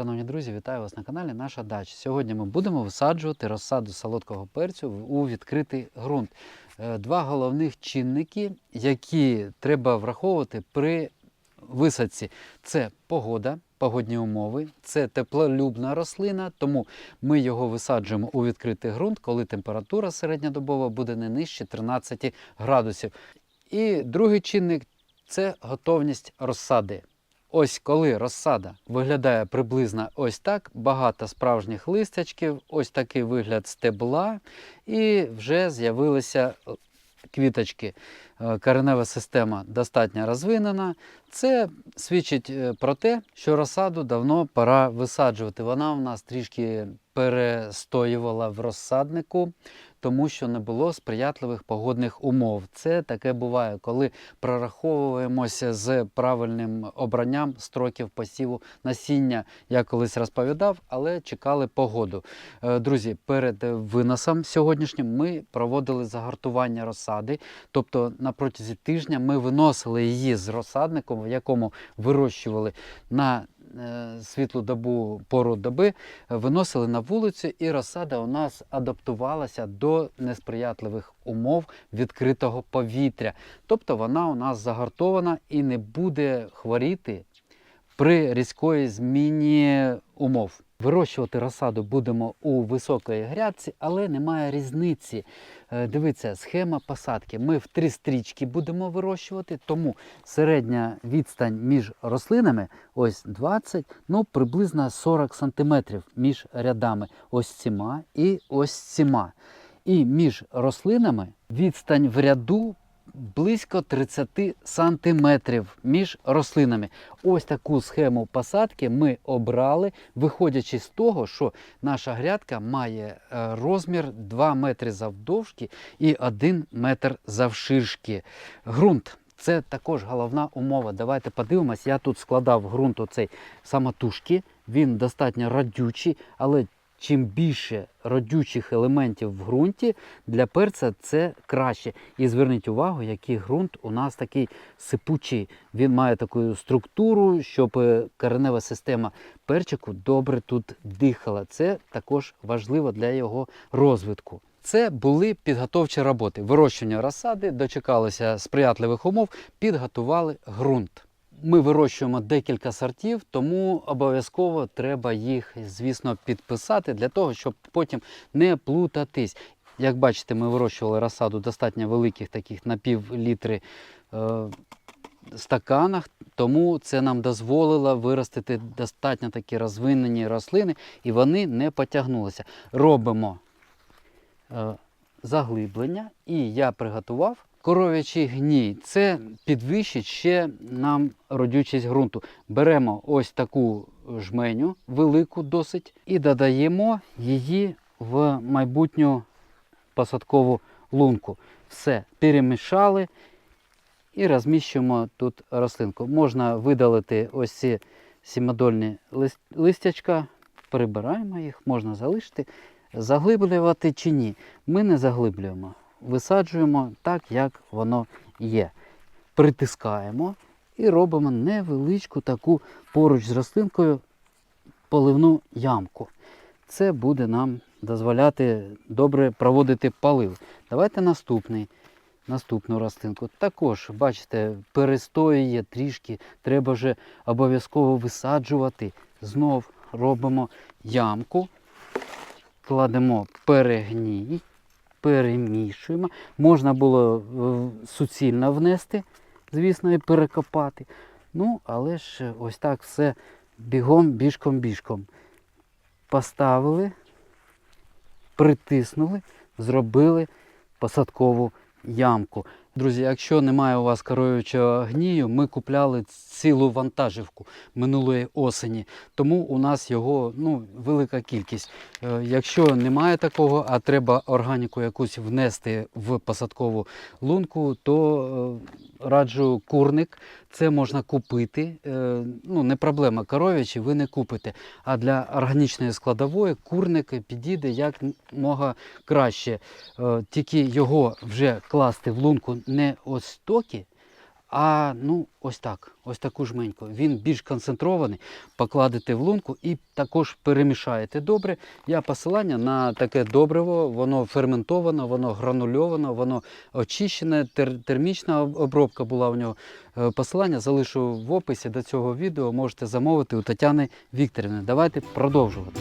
Шановні друзі, вітаю вас на каналі Наша Дача. Сьогодні ми будемо висаджувати розсаду солодкого перцю у відкритий ґрунт. Е, Два головних чинники, які треба враховувати при висадці, це погода, погодні умови, це теплолюбна рослина, тому ми його висаджуємо у відкритий ґрунт, коли температура середньодобова буде не нижче 13 градусів. І другий чинник це готовність розсади. Ось коли розсада виглядає приблизно ось так, багато справжніх листячків, ось такий вигляд стебла, і вже з'явилися е, квіточки. Е, Коренева система достатньо розвинена. Це свідчить е, про те, що розсаду давно пора висаджувати. Вона у нас трішки перестоювала в розсаднику, тому що не було сприятливих погодних умов. Це таке буває, коли прораховуємося з правильним обранням строків посіву насіння. Я колись розповідав, але чекали погоду. Е, Друзі, перед виносом сьогоднішнім ми проводили загартування розсади. Тобто на протязі тижня ми виносили її з розсадником, в якому вирощували на світлу добу пору доби, е, виносили на вулицю, і розсада у нас адаптувалася до несприятливих умов відкритого повітря. Тобто вона у нас загартована і не буде хворіти при різкої зміні умов. Вирощувати розсаду будемо у високої грядці, але немає різниці. Е, Дивіться, схема посадки. Ми в три стрічки будемо вирощувати, тому середня відстань між рослинами ось 20, ну приблизно 40 см між рядами. Ось ціма і ось ціма. І між рослинами відстань в ряду близько 30 сантиметрів між рослинами. Ось таку схему посадки ми обрали, виходячи з того, що наша грядка має е, розмір 2 метри завдовжки і 1 метр завширшки. Ґрунт. Це також головна умова. Давайте подивимось. Я тут складав ґрунт оцей самотужки. Він достатньо родючий, але чим більше родючих елементів в ґрунті, для перця це краще. І зверніть увагу, який ґрунт у нас такий сипучий. Він має таку структуру, щоб е, коренева система перчику добре тут дихала. Це також важливо для його розвитку. Це були підготовчі роботи. Вирощування розсади, дочекалися сприятливих умов, підготували ґрунт. Ми вирощуємо декілька сортів, тому обов'язково треба їх, звісно, підписати для того, щоб потім не плутатись. Як бачите, ми вирощували розсаду достатньо великих таких на пів літри е, стаканах, тому це нам дозволило виростити достатньо такі розвинені рослини, і вони не потягнулися. Робимо е, заглиблення, і я приготував коров'ячий гній. Це підвищить ще нам родючість ґрунту. Беремо ось таку жменю, велику досить, і додаємо її в майбутню посадкову лунку. Все, перемішали і розміщуємо тут рослинку. Можна видалити ось ці сімодольні лист- листячка, прибираємо їх, можна залишити. Заглиблювати чи ні? Ми не заглиблюємо. Висаджуємо так, як воно є. Притискаємо і робимо невеличку таку поруч з рослинкою поливну ямку. Це буде нам дозволяти добре проводити полив. Давайте наступний. Наступну рослинку. Також, бачите, перестоює трішки, треба вже обов'язково висаджувати. Знов робимо ямку, кладемо перегній, перемішуємо. Можна було е, суцільно внести, звісно, і перекопати. Ну, але ж ось так все бігом, біжком, біжком. Поставили, притиснули, зробили посадкову ямку. Друзі, якщо немає у вас коров'ячого гнію, ми купляли цілу вантажівку минулої осені, тому у нас його ну, велика кількість. Е, Якщо немає такого, а треба органіку якусь внести в посадкову лунку, то е, раджу курник. Це можна купити. Е, Ну, не проблема, коров'ячий ви не купите. А для органічної складової курник підійде як мога краще. Тільки його вже класти в лунку не ось стоки, А ну ось так, ось таку жменьку. Він більш концентрований. Покладете в лунку і також перемішаєте добре. Я посилання на таке добриво, воно ферментовано, воно гранульовано, воно очищене, тер- термічна обробка була в нього. Е, Посилання залишу в описі до цього відео. Можете замовити у Тетяни Вікторівни. Давайте продовжувати.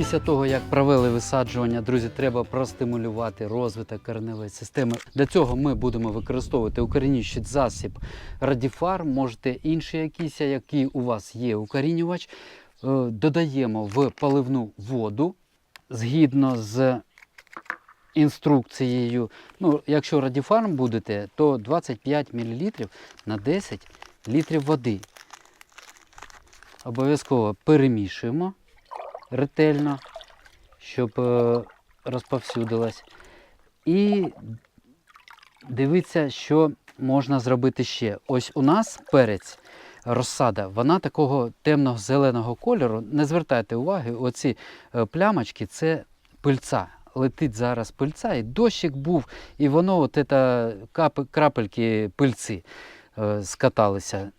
Після того, як провели висаджування, друзі, треба простимулювати розвиток кореневої системи. Для цього ми будемо використовувати укорінюючий засіб Радіфар, можете інший якийсь, який у вас є укорінювач. Е, Додаємо в поливну воду згідно з інструкцією. Ну, якщо радіфарм будете, то 25 мл на 10 літрів води. Обов'язково перемішуємо ретельно, щоб е, розповсюдилась. І дивіться, що можна зробити ще. Ось у нас перець, розсада, вона такого темного зеленого кольору. Не звертайте уваги, оці е, плямочки це пильця. Летить зараз пильця, і дощик був, і воно, от це крапельки пильці е, скаталися.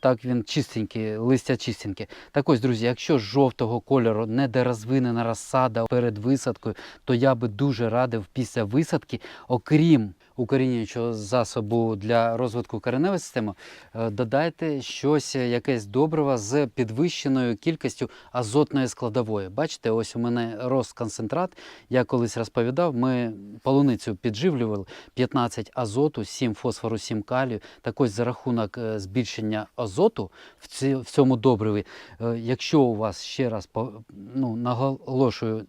Так він чистенький, листя чистеньке. Так ось, друзі, якщо жовтого кольору недорозвинена розсада перед висадкою, то я би дуже радив після висадки, окрім укорінюючого засобу для розвитку кореневої системи, е, додайте щось, е, якесь добриво з підвищеною кількістю азотної складової. Бачите, ось у мене рос концентрат. Я колись розповідав, ми полуницю підживлювали 15 азоту, 7 фосфору, 7 калію. Так ось за рахунок е, збільшення азоту в, цьому добриві, якщо у вас ще раз ну, наголошую,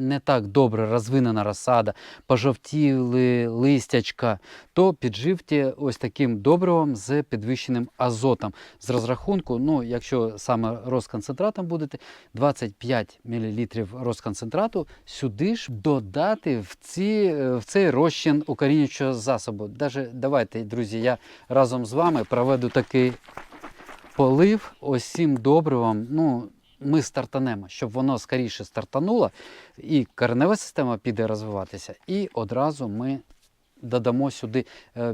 не так добре розвинена розсада, пожовтіли листячка, то підживте ось таким добривом з підвищеним азотом. З розрахунку, ну, якщо саме розконцентратом будете, 25 мл розконцентрату сюди ж додати в, ці, в цей розчин укорінюючого засобу. Даже давайте, друзі, я разом з вами проведу такий полив ось цим добривом. Ну, ми стартанемо, щоб воно скоріше стартануло, і коренева система піде розвиватися, і одразу ми додамо сюди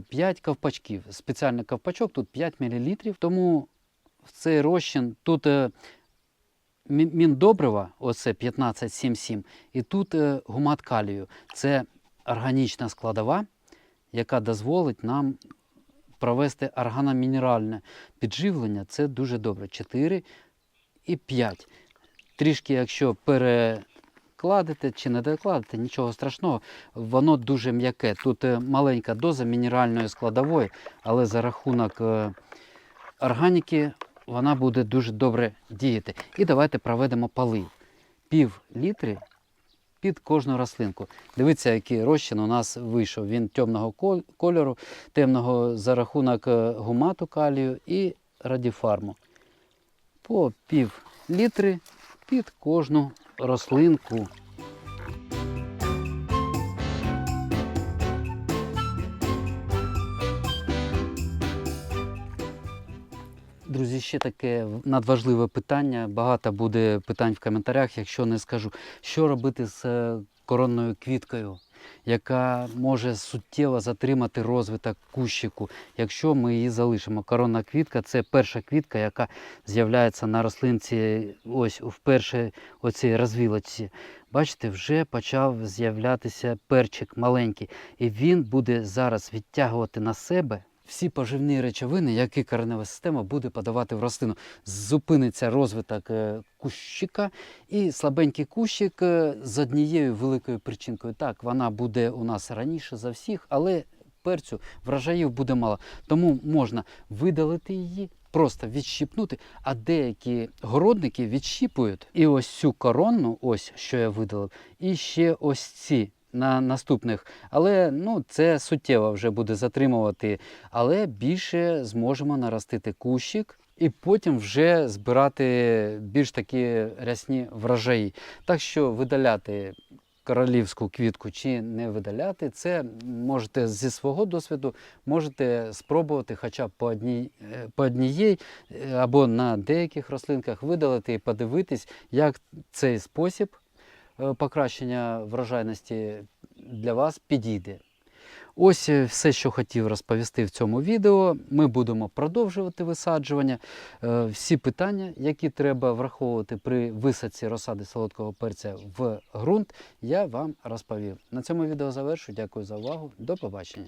5 ковпачків. Спеціальний ковпачок, тут 5 мл, тому в цей розчин тут е, міндобрива, оце 1577, і тут е, гумат калію. Це органічна складова, яка дозволить нам провести органомінеральне підживлення. Це дуже добре. 4 і 5. Трішки, якщо перекладете чи не докладете, нічого страшного, воно дуже м'яке. Тут е, маленька доза мінеральної складової, але за рахунок е, органіки вона буде дуже добре діяти. І давайте проведемо полив. Пів літри під кожну рослинку. Дивіться, який розчин у нас вийшов. Він темного кольору, темного за рахунок е, гумату калію і радіфарму. По пів літри під кожну рослинку. Друзі, ще таке надважливе питання. Багато буде питань в коментарях, якщо не скажу, що робити з е, коронною квіткою, яка може суттєво затримати розвиток кущику, якщо ми її залишимо. Коронна квітка це перша квітка, яка з'являється на рослинці ось в першій оцій розвілочці. Бачите, вже почав з'являтися перчик маленький, і він буде зараз відтягувати на себе всі поживні речовини, які коренева система буде подавати в рослину. Зупиниться розвиток е, кущика, і слабенький кущик е, з однією великою причинкою. Так, вона буде у нас раніше за всіх, але перцю врожаїв буде мало. Тому можна видалити її, просто відщипнути, а деякі городники відщіпують. І ось цю коронну, ось що я видалив, і ще ось ці на наступних. Але ну, це суттєво вже буде затримувати. Але більше зможемо наростити кущик. І потім вже збирати більш такі рясні врожаї. Так що видаляти королівську квітку чи не видаляти, це можете зі свого досвіду можете спробувати хоча б по одній е, по однієї е, або на деяких рослинках видалити і подивитись, як цей спосіб покращення врожайності для вас підійде. Ось е, все, що хотів розповісти в цьому відео. Ми будемо продовжувати висаджування. Е, Всі питання, які треба враховувати при висадці розсади солодкого перця в ґрунт, я вам розповів. На цьому відео завершу. Дякую за увагу. До побачення.